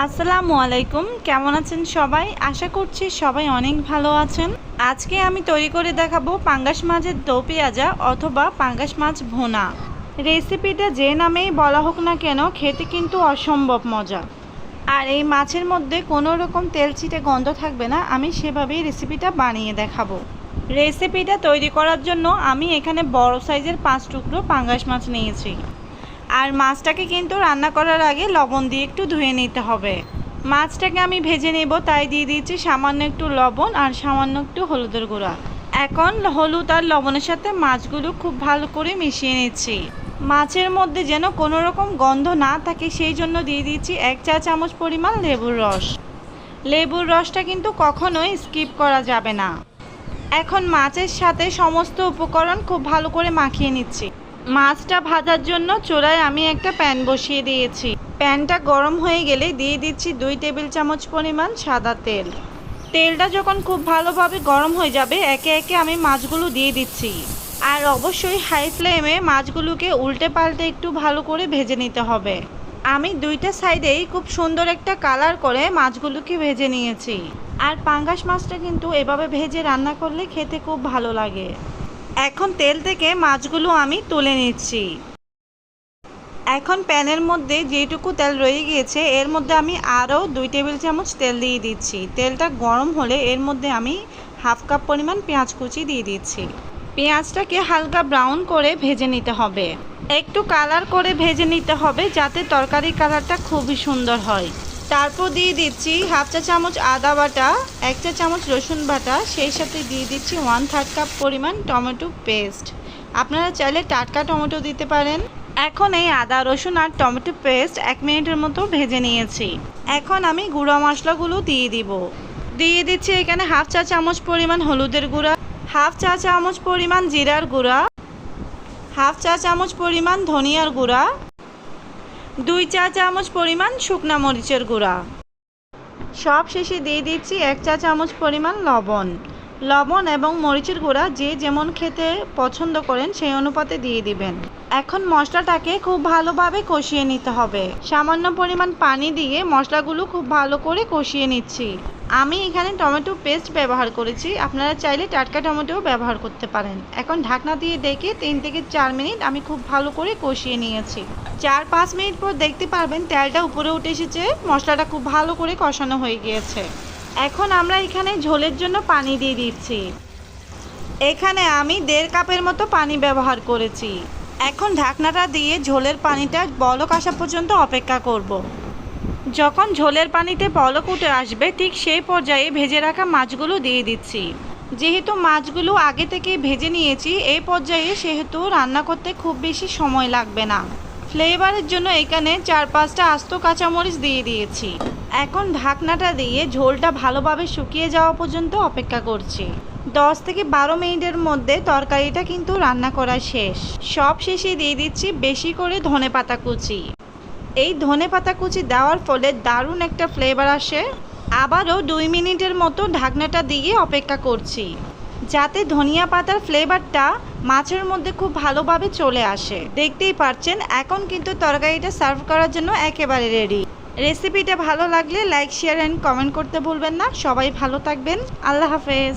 আসসালামু আলাইকুম। কেমন আছেন সবাই? আশা করছি সবাই অনেক ভালো আছেন। আজকে আমি তৈরি করে দেখাবো পাঙ্গাস মাছের দো পেঁয়াজা অথবা পাঙ্গাস মাছ ভোনা। রেসিপিটা যে নামেই বলা হোক না কেন, খেতে কিন্তু অসম্ভব মজা। আর এই মাছের মধ্যে কোনো রকম তেল ছিটে গন্ধ থাকবে না, আমি সেভাবেই রেসিপিটা বানিয়ে দেখাবো। রেসিপিটা তৈরি করার জন্য আমি এখানে বড় সাইজের পাঁচ টুকরো পাঙ্গাস মাছ নিয়েছি। আর মাছটাকে কিন্তু রান্না করার আগে লবণ দিয়ে একটু ধুয়ে নিতে হবে। মাছটাকে আমি ভেজে নেব, তাই দিয়ে দিয়েছি সামান্য একটু লবণ আর সামান্য একটু হলুদের গুঁড়া। এখন হলুদ আর লবণের সাথে মাছগুলো খুব ভালো করে মিশিয়ে নিচ্ছি। মাছের মধ্যে যেন কোনো রকম গন্ধ না থাকে, সেই জন্য দিয়ে দিয়েছি এক চা চামচ পরিমাণ লেবুর রস। লেবুর রসটা কিন্তু কখনোই স্কিপ করা যাবে না। এখন মাছের সাথে সমস্ত উপকরণ খুব ভালো করে মাখিয়ে নিচ্ছি। মাছটা ভাজার জন্য চূড়ায় আমি একটা প্যান বসিয়ে দিয়েছি। প্যানটা গরম হয়ে গেলে দিয়ে দিচ্ছি দুই টেবিল চামচ পরিমাণ সাদা তেল। তেলটা যখন খুব ভালোভাবে গরম হয়ে যাবে, একে একে আমি মাছগুলো দিয়ে দিচ্ছি। আর অবশ্যই হাই ফ্লেমে মাছগুলোকে উল্টে পাল্টে একটু ভালো করে ভেজে নিতে হবে। আমি দুইটা সাইডেই খুব সুন্দর একটা কালার করে মাছগুলোকে ভেজে নিয়েছি। আর পাঙ্গাস মাছটা কিন্তু এভাবে ভেজে রান্না করলে খেতে খুব ভালো লাগে। এখন তেল থেকে মাছগুলো আমি তুলে নিচ্ছি। এখন প্যানের মধ্যে যেটুকু তেল রয়ে গিয়েছে, এর মধ্যে আমি আরও দুই টেবিল চামচ তেল দিয়ে দিচ্ছি। তেলটা গরম হলে এর মধ্যে আমি হাফ কাপ পরিমাণ পেঁয়াজ কুচি দিয়ে দিচ্ছি। পেঁয়াজটাকে হালকা ব্রাউন করে ভেজে নিতে হবে। একটু কালার করে ভেজে নিতে হবে যাতে তরকারির কালারটা খুবই সুন্দর হয়। তারপর দিয়ে দিচ্ছি হাফ চা চামচ আদা বাটা, এক চা চামচ রসুন বাটা, সেই সাথে দিয়ে দিচ্ছি ওয়ান থার্ড কাপ পরিমাণ টমেটো পেস্ট আপনারা চাইলে টাটকা টমেটো দিতে পারেন। এখন এই আদা, রসুন আর টমেটো পেস্ট এক মিনিটের মতো ভেজে নিয়েছি। এখন আমি গুঁড়া মশলাগুলো দিয়ে দিব। দিয়ে দিচ্ছি এখানে হাফ চা চামচ পরিমাণ হলুদের গুঁড়া, হাফ চা চামচ পরিমাণ জিরার গুঁড়া, হাফ চা চামচ পরিমাণ ধনিয়ার গুঁড়া দুই চা চামচ পরিমাণ শুকনা মরিচের গুঁড়া। সব শেষে দিয়ে দিচ্ছি এক চা চামচ পরিমাণ লবণ। লবণ এবং মরিচের গুঁড়া যে যেমন খেতে পছন্দ করেন সেই অনুপাতে দিয়ে দিবেন। এখন মশলাটাকে খুব ভালোভাবে কষিয়ে নিতে হবে। সামান্য পরিমাণ পানি দিয়ে মশলাগুলো খুব ভালো করে কষিয়ে নিচ্ছি। আমি এখানে টমেটো পেস্ট ব্যবহার করেছি। আপনারা চাইলে টাটকা টমেটোও ব্যবহার করতে পারেন। এখন ঢাকনা দিয়ে ডেকে তিন থেকে চার মিনিট আমি খুব ভালো করে কষিয়ে নিয়েছি। চার পাঁচ মিনিট পর দেখতে পারবেন তেলটা উপরে উঠে এসেছে, মশলাটা খুব ভালো করে কষানো হয়ে গিয়েছে। এখন আমরা এখানে ঝোলের জন্য পানি দিয়ে দিচ্ছি। এখানে আমি দেড় কাপের মতো পানি ব্যবহার করেছি। এখন ঢাকনাটা দিয়ে ঝোলের পানিটা বলক আসা পর্যন্ত অপেক্ষা করব। যখন ঝোলের পানিতে বলক উঠে আসবে, ঠিক সেই পর্যায়ে ভেজে রাখা মাছগুলো দিয়ে দিচ্ছি। যেহেতু মাছগুলো আগে থেকেই ভেজে নিয়েছি, এই পর্যায়ে সেহেতু রান্না করতে খুব বেশি সময় লাগবে না। ফ্লেভারের জন্য এখানে চার পাঁচটা আস্ত কাঁচামরিচ দিয়ে দিয়েছি। এখন ঢাকনাটা দিয়ে ঝোলটা ভালোভাবে শুকিয়ে যাওয়া পর্যন্ত অপেক্ষা করছি। দশ থেকে বারো মিনিটের মধ্যে তরকারিটা কিন্তু রান্না করা শেষ। সব শেষে দিয়ে দিচ্ছি বেশি করে ধনে পাতা কুচি। এই ধনে পাতা কুচি দেওয়ার ফলে দারুণ একটা ফ্লেভার আসে। আবারও দুই মিনিটের মতো ঢাকনাটা দিয়ে অপেক্ষা করছি। যাতে ধনিয়া পাতার ফ্লেভারটা মাছের মধ্যে খুব ভালোভাবে চলে আসে। দেখতেই পারছেন, এখন কিন্তু তরকারিটা সার্ভ করার জন্য একেবারে রেডি রেসিপিটা ভালো লাগলে লাইক শেয়ার অ্যান্ড কমেন্ট করতে ভুলবেন না। সবাই ভালো থাকবেন। আল্লাহ হাফেজ।